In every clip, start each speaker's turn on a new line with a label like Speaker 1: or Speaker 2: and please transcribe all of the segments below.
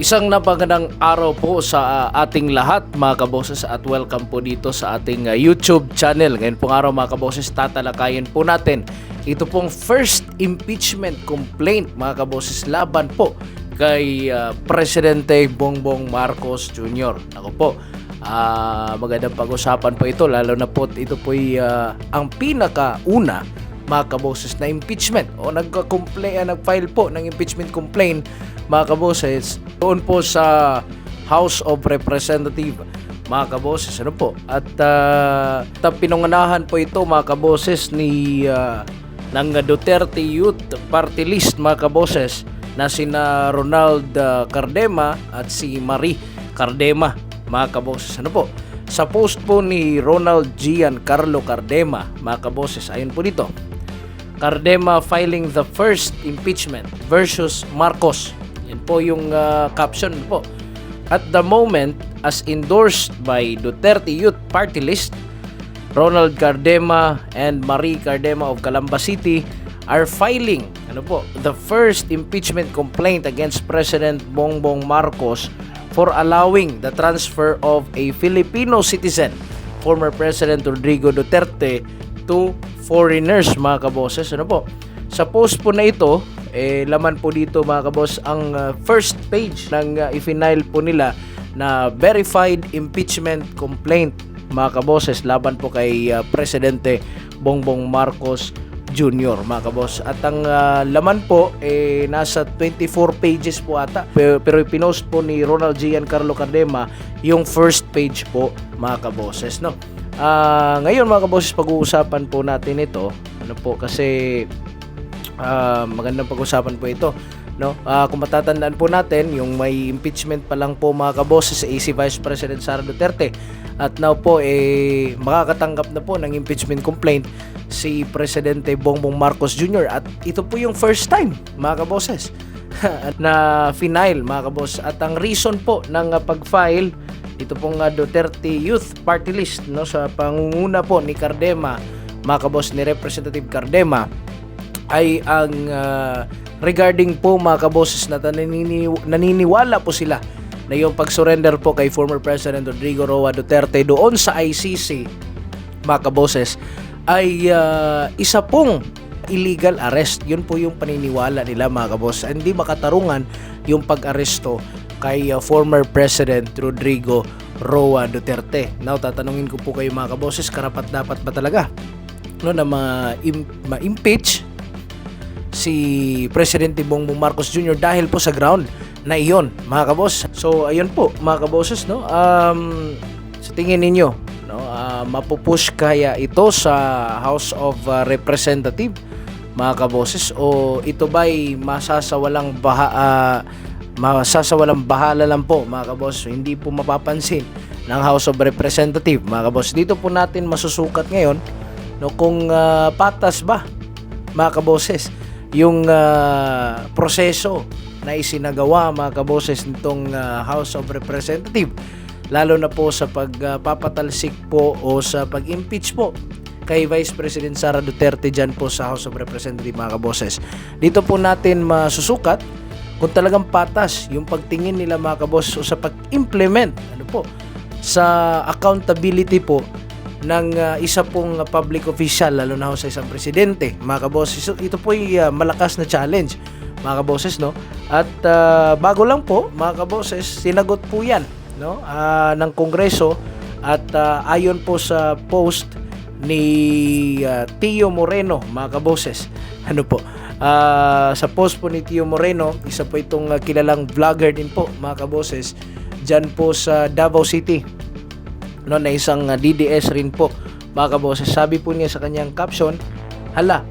Speaker 1: Isang napagandang araw po sa uh, ating lahat mga kaboses at welcome po dito sa ating uh, YouTube channel. Ngayon pong araw mga kaboses tatalakayin po natin ito pong first impeachment complaint mga kaboses laban po kay uh, Presidente Bongbong Marcos Jr. Ako po, ah, magandang pag-usapan po ito lalo na po ito po ang pinakauna mga kaboses na impeachment o nagka-complain nag-file po ng impeachment complaint mga kaboses doon po sa House of Representative mga kaboses ano po? At uh, pinunganahan po ito mga kaboses ni ah, ng Duterte Youth Party List mga kaboses na sina Ronald ah, Cardema at si Marie Cardema mga kaboses. Ano po? Sa post po ni Ronald Gian Carlo Cardema mga kaboses ayon po dito. Cardema filing the first impeachment versus Marcos. Yan po yung uh, caption po. At the moment, as endorsed by Duterte Youth Party List, Ronald Cardema and Marie Cardema of Calamba City are filing ano po, the first impeachment complaint against President Bongbong Marcos for allowing the transfer of a Filipino citizen, former President Rodrigo Duterte, to foreigners mga kaboses. Ano po? Sa post po na ito, eh, laman po dito mga kabos ang uh, first page ng uh, ifinail po nila na verified impeachment complaint mga kaboses laban po kay uh, Presidente Bongbong Marcos Jr. mga kabos. At ang uh, laman po eh nasa 24 pages po ata. Pero, pero pinost po ni Ronald Gian Carlo Cardema yung first page po mga kaboses no. Ah, ngayon mga kaboses pag-uusapan po natin ito. Ano po kasi ah, magandang pag-usapan po ito. No? Ah, kung matatandaan po natin, yung may impeachment pa lang po mga kaboses sa AC Vice President Sara Duterte. At now po eh makakatanggap na po ng impeachment complaint si Presidente Bongbong Marcos Jr. At ito po yung first time mga kaboses na final mga kabos. At ang reason po ng ah, pag-file ito pong uh, Duterte Youth Party List no sa pangunguna po ni Cardema, mga kabos ni Representative Cardema ay ang uh, regarding po mga kaboses na nanini, naniniwala po sila na yung pag-surrender po kay former President Rodrigo Roa Duterte doon sa ICC mga kaboses ay uh, isa pong illegal arrest. Yun po yung paniniwala nila mga kabos. Hindi makatarungan yung pag-aresto kay uh, former President Rodrigo Roa Duterte. Now, tatanungin ko po kayo mga kaboses, karapat dapat ba talaga no, na ma-im- ma-impeach si Presidente Bongbong Marcos Jr. dahil po sa ground na iyon, mga kabos. So, ayun po, mga kaboses, no? Um, sa tingin ninyo, no, uh, mapupush kaya ito sa House of uh, Representative, mga kaboses, o ito ba'y masasawalang baha, uh, masasawalang bahala lang po mga kabos hindi po mapapansin ng House of Representative mga kabos dito po natin masusukat ngayon no kung uh, patas ba mga kaboses yung uh, proseso na isinagawa mga kaboses nitong uh, House of Representative lalo na po sa pagpapatalsik uh, po o sa pag-impeach po kay Vice President Sara Duterte dyan po sa House of Representative mga kaboses. Dito po natin masusukat kung talagang patas yung pagtingin nila mga kabos o sa pag-implement ano po sa accountability po ng uh, isa pong public official lalo na ho sa isang presidente. Mga kaboses ito po ay uh, malakas na challenge mga kaboses no? At uh, bago lang po mga kaboses sinagot po yan no? Uh, ng kongreso at uh, ayon po sa post ni uh, Tio Moreno mga kaboses. Ano po? Uh, sa post po ni Tio Moreno, isa po itong uh, kilalang vlogger din po mga kaboses dyan po sa Davao City no, na isang uh, DDS rin po mga kaboses. Sabi po niya sa kanyang caption, hala,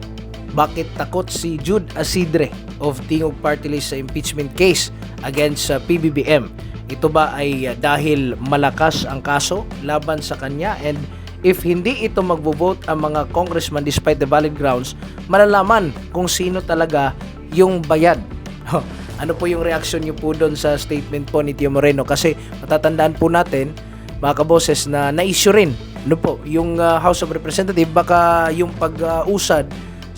Speaker 1: bakit takot si Jude Asidre of Tingog Party List sa impeachment case against uh, PBBM? Ito ba ay uh, dahil malakas ang kaso laban sa kanya and if hindi ito magvo-vote ang mga congressman despite the valid grounds, malalaman kung sino talaga yung bayad. ano po yung reaction niyo po doon sa statement po ni Tio Moreno? Kasi matatandaan po natin, mga kaboses, na na-issue rin ano po, yung uh, House of Representative, baka yung pag-usad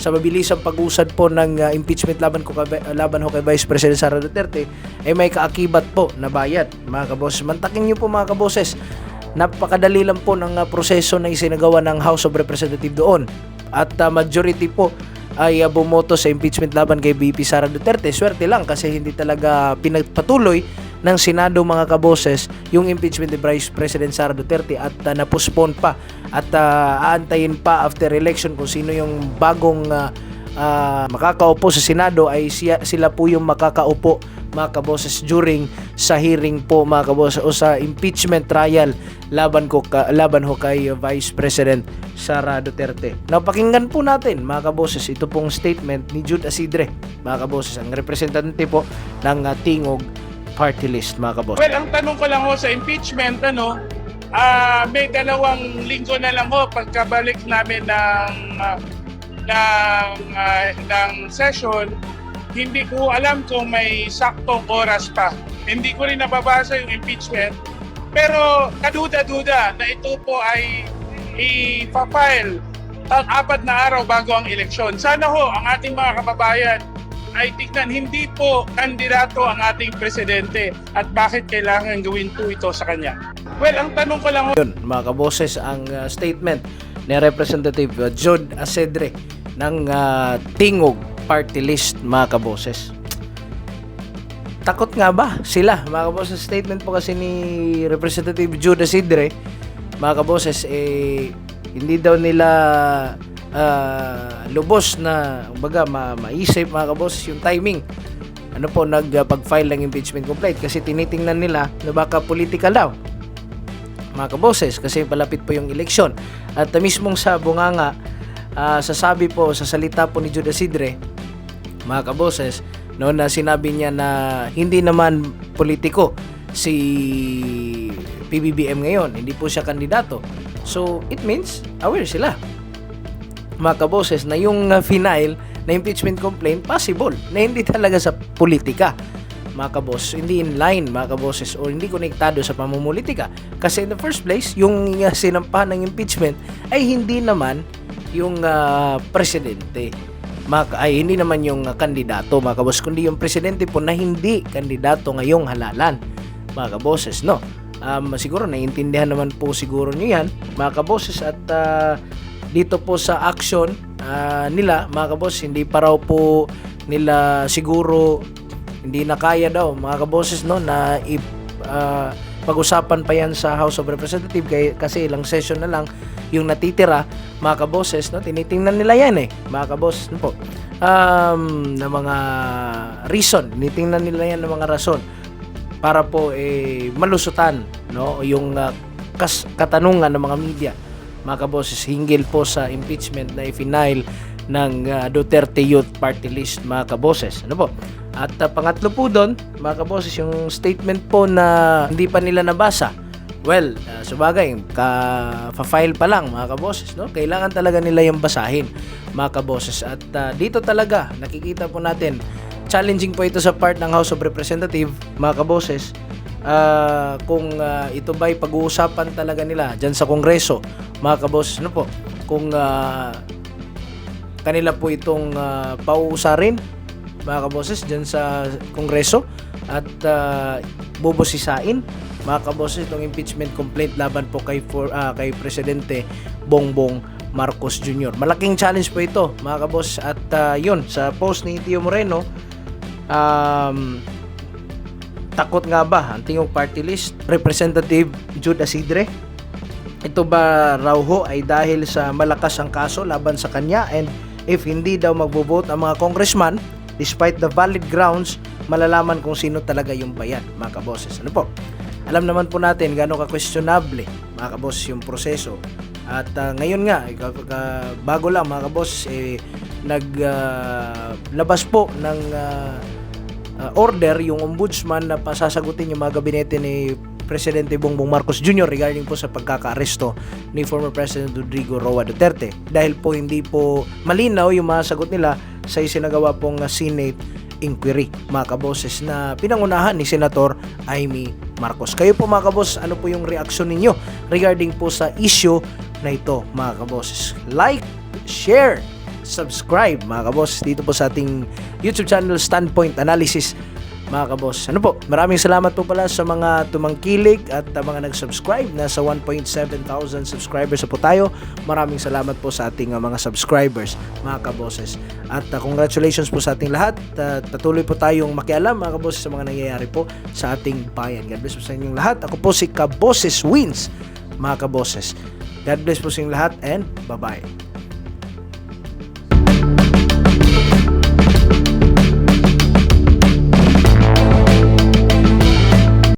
Speaker 1: sa mabilisang pag-usad po ng ah, impeachment laban ko kay, laban ho kay Vice President Sara Duterte ay may kaakibat po na bayad mga kaboses. Mantakin niyo po mga kaboses. Napakadali lang po ng ah, proseso na isinagawa ng House of Representatives doon. At ah, majority po ay ah, bumoto sa impeachment laban kay BP Sara Duterte. Swerte lang kasi hindi talaga pinagpatuloy ng Senado mga kaboses yung impeachment ni Vice President Sara Duterte at uh, napospone pa at uh, aantayin pa after election kung sino yung bagong uh, uh, makakaupo sa Senado ay siya, sila po yung makakaupo mga kaboses during sa hearing po mga kaboses o sa impeachment trial laban ko ka, laban ho kay Vice President Sara Duterte. Napakinggan po natin mga kaboses ito pong statement ni Jude Asidre mga kaboses ang representante po ng uh, Tingog party list mga kaboses.
Speaker 2: Well, ang tanong ko lang ho sa impeachment, ano, ah may dalawang linggo na lang ho pagkabalik namin ng ah, ng, ah, ng session, hindi ko alam kung may saktong oras pa. Hindi ko rin nababasa yung impeachment. Pero kaduda-duda na ito po ay ipapile apat na araw bago ang eleksyon. Sana ho ang ating mga kababayan ay tignan hindi po kandidato ang ating presidente at bakit kailangan gawin po ito sa kanya. Well, ang tanong ko lang
Speaker 1: Yun, mga kaboses, ang uh, statement ni Representative uh, Jod Asedre ng uh, Tingog Party List, mga kaboses. Takot nga ba sila? Mga kaboses, statement po kasi ni Representative Jod Asedre, mga kaboses, eh, hindi daw nila ah, lubos na baga ma maisip mga kaboses yung timing ano po nag uh, pag-file ng impeachment complaint kasi tinitingnan nila na baka political daw mga kaboses kasi palapit po yung eleksyon at uh, mismong sa bunganga ah, sasabi po sa salita po ni Judas Sidre mga kaboses no na sinabi niya na hindi naman politiko si PBBM ngayon. Hindi po siya kandidato. So it means aware sila mga kaboses na yung uh, final na impeachment complaint possible na hindi talaga sa politika mga kabos, hindi in line mga kaboses o hindi konektado sa pamumulitika. Kasi in the first place yung uh, sinampahan ng impeachment ay hindi naman yung uh, presidente mga, ay hindi naman yung uh, kandidato mga kabos kundi yung presidente po na hindi kandidato ngayong halalan mga kaboses no? Um, siguro naiintindihan naman po siguro niyo yan mga kaboses at uh, dito po sa action ah, nila mga kabos hindi pa raw po nila siguro hindi na kaya daw mga kaboses no na i, ah, pag-usapan pa yan sa House of Representatives kasi ilang session na lang yung natitira mga kaboses no? Tinitingnan nila yan eh. Mga kaboses no po? Um, na mga reason. Tinitingnan nila yan ng mga rason para po eh malusutan no? Yung ah, kas- katanungan ng mga media. Mga kaboses hinggil po sa impeachment na i-final ng ah, Duterte Youth Party List mga kaboses. Ano po at ah, pangatlo po doon mga kaboses yung statement po na hindi pa nila nabasa. Well uh, sabagay ka file pa lang mga kaboses no? Kailangan talaga nila yung basahin mga kaboses at ah, dito talaga nakikita po natin challenging po ito sa part ng House of Representative mga kaboses ah, kung ah, ito ba'y pag-uusapan talaga nila dyan sa Kongreso mga kaboses ano po? Kung ah, kanila po itong uh, pauusarin mga kaboses dyan sa Kongreso at uh, bubosisain. Mga kaboses itong impeachment complaint laban po kay for ah, kay presidente Bongbong Marcos Jr. Malaking challenge po ito mga kaboses. At ah, yun sa post ni Tio Moreno um, takot nga ba ang tingong party list? Representative Jude Asidre? Ito ba raw ho ay dahil sa malakas ang kaso laban sa kanya? And if hindi daw magbo-vote ang mga congressman despite the valid grounds malalaman kung sino talaga yung bayan mga kaboses ano po? Alam naman po natin gaano ka questionable mga kaboses yung proseso. At ah, ngayon nga eh, bago lang mga kaboses eh, nag ah, labas po ng ah, uh, order yung ombudsman na pasasagutin yung mga gabinete ni Presidente Bongbong Marcos Jr. regarding po sa pagkakaaresto ni former President Rodrigo Roa Duterte. Dahil po hindi po malinaw yung mga sagot nila sa isinagawa pong uh, Senate inquiry mga kaboses na pinangunahan ni Senator Amy Marcos. Kayo po mga kaboses, ano po yung reaksyon ninyo regarding po sa issue na ito mga kaboses? Like, share, subscribe mga kabos dito po sa ating YouTube channel Standpoint Analysis mga kabos. Ano po, maraming salamat po pala sa mga tumangkilig at uh, mga nag-subscribe. Nasa 1.7 thousand subscribers po tayo. Maraming salamat po sa ating uh, mga subscribers, mga kaboses. At uh, congratulations po sa ating lahat. Uh, patuloy po tayong makialam, mga kaboses, sa mga nangyayari po sa ating bayan. God bless po sa inyong lahat. Ako po si Kaboses Wins, mga kaboses. God bless po sa inyong lahat and bye-bye.